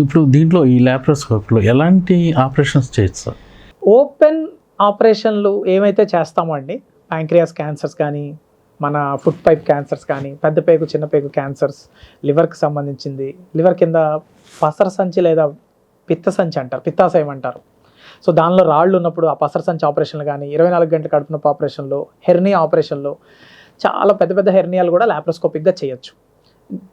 ఇప్పుడు దీంట్లో ఈ ల్యాప్రోస్కోప్లో ఎలాంటి ఆపరేషన్స్ చేయొచ్చు సార్ ఓపెన్ ఆపరేషన్లు ఏమైతే చేస్తామో అండి ప్యాంక్రియాస్ క్యాన్సర్స్ కానీ మన ఫుడ్ పైప్ క్యాన్సర్స్ కానీ పెద్ద పేగు చిన్న పేగు క్యాన్సర్స్ లివర్కి సంబంధించింది లివర్ కింద పసర సంచి లేదా పిత్త సంచి అంటారు పిత్తాశయం అంటారు. సో దానిలో రాళ్ళు ఉన్నప్పుడు ఆ పసర సంచి ఆపరేషన్లు కానీ ఇరవై నాలుగు గంటల కడుపునొప్పి ఆపరేషన్లో ఆపరేషన్లు హెర్నియా ఆపరేషన్లు చాలా పెద్ద పెద్ద హెర్నియాలు కూడా లాప్రోస్కోపిక్గా చేయొచ్చు.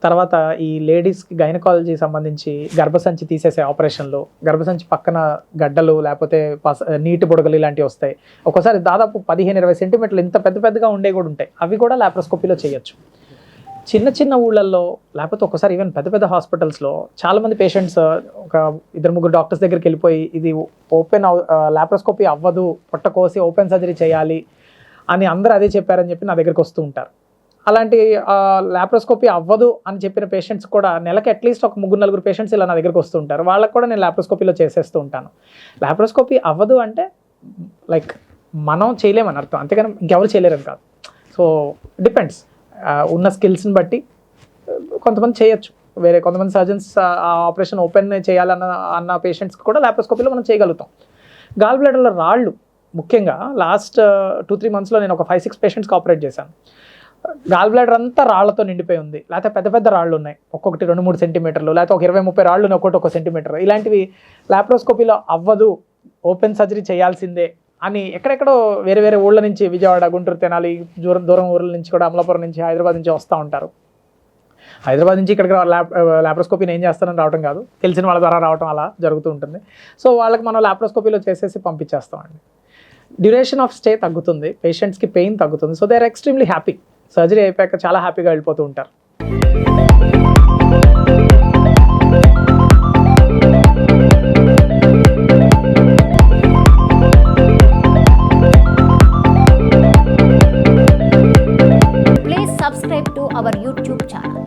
తర్వాత ఈ లేడీస్కి గైనకాలజీ సంబంధించి గర్భసంచి తీసేసే ఆపరేషన్లు గర్భసంచి పక్కన గడ్డలు లేకపోతే పస నీటి బుడగలు ఇలాంటివి వస్తాయి. ఒక్కోసారి దాదాపు పదిహేను ఇరవై సెంటీమీటర్లు ఇంత పెద్ద పెద్దగా ఉండే కూడా ఉంటాయి. అవి కూడా లాప్రోస్కోపీలో చేయొచ్చు. చిన్న చిన్న ఊళ్ళల్లో లేకపోతే ఒకసారి ఈవెన్ పెద్ద పెద్ద హాస్పిటల్స్లో చాలామంది పేషెంట్స్ ఒక ఇద్దరు ముగ్గురు డాక్టర్స్ దగ్గరికి వెళ్ళిపోయి ఇది ఓపెన్ లాప్రోస్కోపీ అవ్వదు పొట్ట కోసి ఓపెన్ సర్జరీ చేయాలి అని అందరూ అదే చెప్పారని చెప్పి నా దగ్గరికి వస్తూ ఉంటారు. అలాంటి ల్యాప్రోస్కోపీ అవ్వదు అని చెప్పిన పేషెంట్స్ కూడా నెలకి అట్లీస్ట్ ఒక ముగ్గురు నలుగురు పేషెంట్స్ ఇలా నా దగ్గరకు వస్తూ ఉంటారు. వాళ్ళకి కూడా నేను ల్యాప్రోస్కోపీలో చేసేస్తూ ఉంటాను. ల్యాప్రోస్కోపీ అవ్వదు అంటే లైక్ మనం చేయలేమని అర్థం. అంతేగాని ఇంకెవరు చేయలేరని కాదు. సో డిపెండ్స్ ఉన్న స్కిల్స్ని బట్టి కొంతమంది చేయొచ్చు. వేరే కొంతమంది సర్జన్స్ ఆ ఆపరేషన్ ఓపెన్ చేయాలన్న అన్న పేషెంట్స్కి కూడా ల్యాప్రోస్కోపీలో మనం చేయగలుగుతాం. గాల్ బ్లాడర్లో రాళ్ళు ముఖ్యంగా లాస్ట్ టూ త్రీ మంత్స్లో నేను ఒక ఫైవ్ సిక్స్ పేషెంట్స్కి ఆపరేట్ చేశాను. గాల్ బ్లాడర్ అంతా రాళ్ళతో నిండిపోయి ఉంది. లేకపోతే పెద్ద పెద్ద రాళ్ళు ఉన్నాయి. ఒక్కొక్కటి రెండు మూడు సెంటీమీటర్లు లేకపోతే ఒక ఇరవై ముప్పై రాళ్ళు ఉన్నాయి ఒక్కొక్కటి ఒక సెంటీమీటర్ ఇలాంటివి లాప్రోస్కోపీలో అవ్వదు. ఓపెన్ సర్జరీ చేయాల్సిందే అని ఎక్కడెక్కడో వేరే వేరే ఊళ్ళ నుంచి విజయవాడ గుంటూరు తెనాలి దూరం దూరం ఊర్ల నుంచి కూడా అమలాపురం నుంచి హైదరాబాద్ నుంచి వస్తూ ఉంటారు. హైదరాబాద్ నుంచి ఇక్కడికి ల్యాప్ ల్యాప్రోస్కోపీని ఏం చేస్తానని రావడం కాదు. తెలిసిన వాళ్ళ ద్వారా రావడం అలా జరుగుతూ ఉంటుంది. సో వాళ్ళకి మనం ల్యాప్రోస్కోపీలో చేసేసి పంపించేస్తామండి. డ్యూరేషన్ ఆఫ్ స్టే తగ్గుతుంది. పేషెంట్స్కి పెయిన్ తగ్గుతుంది. So they are extremely happy surgery అయిపోయాక చాలా హ్యాపీగా వెళ్ళిపోతూ ఉంటారు. Please subscribe to our YouTube channel